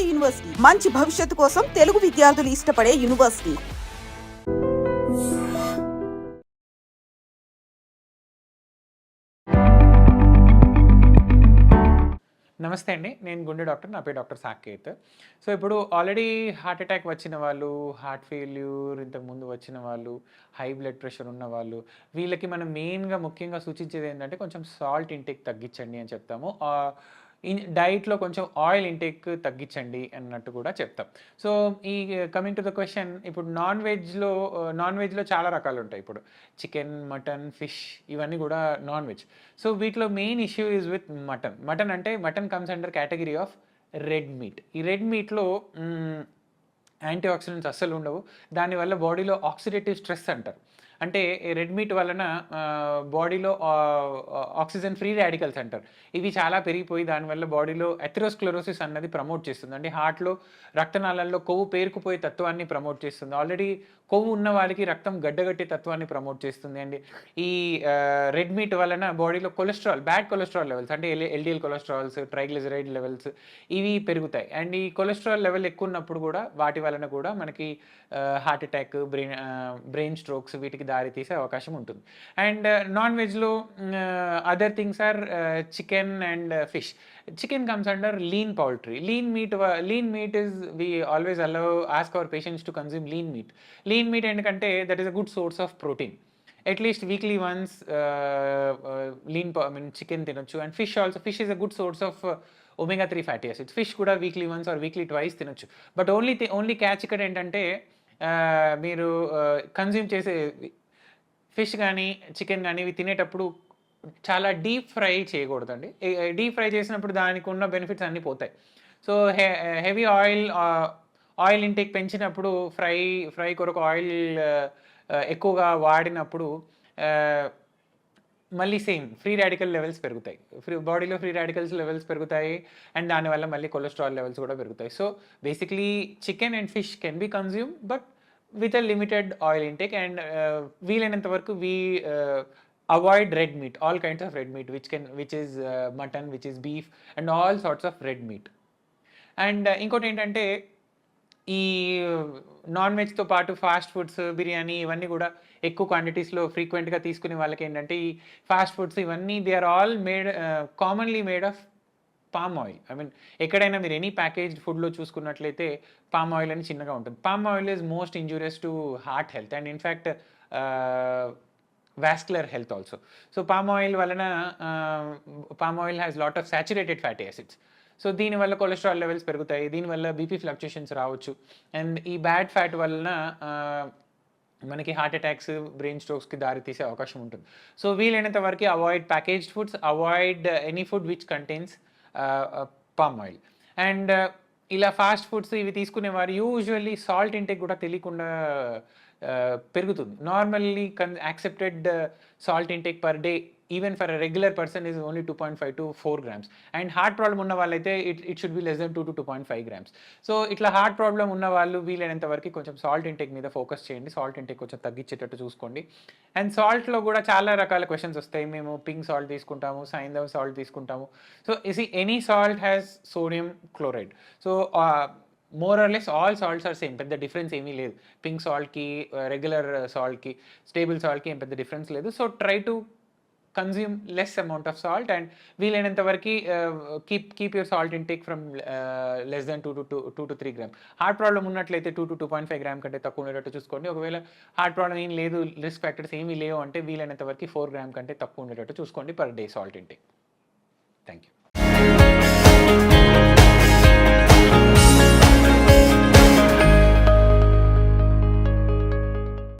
నాడు యూనివర్సిటీ. మంచి భవిష్యత్తు కోసం తెలుగు విద్యార్థులు ఇష్టపడే యూనివర్సిటీ. నమస్తే అండి. నేను గుండె డాక్టర్. నా పేరు డాక్టర్ సాకేత్. సో ఇప్పుడు ఆల్రెడీ హార్ట్ అటాక్ వచ్చిన వాళ్ళు హార్ట్ ఫెయిల్యూర్ ఇంతకుముందు వచ్చిన వాళ్ళు హై బ్లడ్ ప్రెషర్ ఉన్న వాళ్ళు వీళ్ళకి మనం మెయిన్గా ముఖ్యంగా సూచించేది ఏంటంటే కొంచెం సాల్ట్ ఇంటేక్ తగ్గించండి అని చెప్తాము. డైట్లో కొంచెం ఆయిల్ ఇంటేక్ తగ్గించండి అన్నట్టు కూడా చెప్తాం. సో ఈ కమింగ్ టు ద క్వశ్చన్ ఇప్పుడు నాన్ వెజ్లో నాన్ వెజ్లో చాలా రకాలు ఉంటాయి ఇప్పుడు. చికెన్ మటన్ ఫిష్ ఇవన్నీ కూడా నాన్ వెజ్ సో వీటిలో main issue is with mutton. Mutton అంటే mutton comes under category of red meat. ఈ రెడ్ మీట్లో యాంటీ ఆక్సిడెంట్స్ అస్సలు ఉండవు దానివల్ల బాడీలో ఆక్సిడేటివ్ స్ట్రెస్ అంటారు. అంటే రెడ్ మీట్ వలన బాడీలో ఆక్సిజన్ ఫ్రీ రాడికల్స్ అంటారు. ఇవి చాలా పెరిగిపోయి దానివల్ల బాడీలో ఎథెరోస్క్లరోసిస్ అన్నది ప్రమోట్ చేస్తుంది. అంటే హార్ట్లో రక్తనాళాల్లో కొవ్వు పేరుకుపోయే తత్వాన్ని ప్రమోట్ చేస్తుంది. ఆల్రెడీ కొవ్వు ఉన్న వాళ్ళకి రక్తం గడ్డగట్టే తత్వాన్ని ప్రమోట్ చేస్తుంది. అండి ఈ రెడ్ మీట్ వలన బాడీలో కొలెస్ట్రాల్ బ్యాడ్ కొలెస్ట్రాల్ లెవెల్స్ అంటే ఎల్డిఎల్ కొలెస్ట్రాల్స్ ట్రైగ్లిజరైడ్ లెవెల్స్ ఇవి పెరుగుతాయి. అండ్ ఈ కొలెస్ట్రాల్ లెవెల్ ఎక్కువ ఉన్నప్పుడు కూడా వాటి వలన కూడా మనకి heart attack brain brain strokes వీటికి దారి తీసే అవకాశం ఉంటుంది. అండ్ నాన్ వెజ్లో other things are chicken and fish chicken comes under lean poultry lean meat lean meat is we always allow ask our patients to consume lean meat lean meat ఎందుకంటే that is a good source of protein at least weekly once lean I mean chicken తినొచ్చు. And fish also fish is a good source of omega three fatty acids fish కూడా weekly once or weekly twice తినొచ్చు. But only only catch ఇక్కడ ఏంటంటే మీరు consume చేసే fish కానీ chicken కానీ ఇవి తినేటప్పుడు చాలా డీప్ ఫ్రై చేయకూడదండి. డీప్ ఫ్రై చేసినప్పుడు దానికి ఉన్న బెనిఫిట్స్ అన్నీ పోతాయి. So he heavy oil oil intake పెంచినప్పుడు ఫ్రై ఫ్రై కొరకు ఆయిల్ ఎక్కువగా వాడినప్పుడు మళ్ళీ సేమ్ ఫ్రీ రాడికల్ లెవెల్స్ పెరుగుతాయి. ఫ్రీ బాడీలో ఫ్రీ రాడికల్స్ లెవెల్స్ పెరుగుతాయి అండ్ దానివల్ల మళ్ళీ కొలెస్ట్రాల్ లెవెల్స్ కూడా పెరుగుతాయి. So basically chicken and fish can be consume but with a limited oil intake and వీలైనంత వరకు we avoid red meat all kinds of red meat which can which is mutton which is beef and all sorts of red meat and ఇంకోటి ఏంటంటే ఈ non వెజ్తో పాటు fast foods biryani ఇవన్నీ కూడా ఎక్కువ క్వాంటిటీస్లో ఫ్రీక్వెంట్గా తీసుకునే వాళ్ళకి ఏంటంటే ఈ ఫాస్ట్ ఫుడ్స్ ఇవన్నీ they are all made commonly made of palm oil. I mean ఎక్కడైనా మీరు ఎనీ ప్యాకేజ్డ్ ఫుడ్లో చూసుకున్నట్లయితే పామ్ ఆయిల్ అని చిన్నగా ఉంటుంది. Palm oil is most injurious to heart health and in fact vascular health also. So palm oil వలన palm oil has lot of saturated fatty acids. So దీనివల్ల cholesterol levels పెరుగుతాయి దీనివల్ల BP fluctuations రావచ్చు. And ఈ bad fat వలన మనకి heart attacks brain స్ట్రోక్స్కి దారి తీసే అవకాశం ఉంటుంది. సో వీలైనంత వరకు avoid packaged foods avoid any food which contains palm oil and ఇలా ఫాస్ట్ ఫుడ్స్ ఇవి తీసుకునేవారు. యూజువల్లీ సాల్ట్ ఇంటేక్ కూడా తెలియకుండా పెరుగుతుంది. Normally can accepted salt intake per day even for regular person is only two point five to four grams and heart problem ఉన్న వాళ్ళైతే it it should be less than two to two point five grams so ఇట్లా heart problem ఉన్న వాళ్ళు వీలైనంత వరకు కొంచెం salt intake మీద focus చేయండి. సాల్ట్ ఇంటేక్ కొంచెం తగ్గించేటట్టు చూసుకోండి. అండ్ సాల్ట్లో కూడా చాలా రకాల క్వశ్చన్స్ వస్తాయి. మేము పింక్ సాల్ట్ తీసుకుంటాము సైంధవ్ సాల్ట్ తీసుకుంటాము. So is any salt has sodium chloride so more or less all salts are same పెద్ద డిఫరెన్స్ ఏమీ లేదు. పింక్ సాల్ట్కి రెగ్యులర్ సాల్ట్కి స్టేబుల్ సాల్ట్కి ఏం పెద్ద డిఫరెన్స్ లేదు. So try to consume less amount of salt and వీలైనంత వరకు keep keep your salt intake from less than two to two two to three gram heart problem ఉన్నట్లయితే two to two point five gram కంటే తక్కువ ఉండేటట్టు చూసుకోండి. ఒకవేళ heart problem ఏం లేదు రిస్క్ ఫ్యాక్టర్స్ ఏమీ లేవు అంటే వీలైనంత వరకు ఫోర్ గ్రామ్ కంటే తక్కువ ఉండేటట్టు చూసుకోండి per day salt intake thank you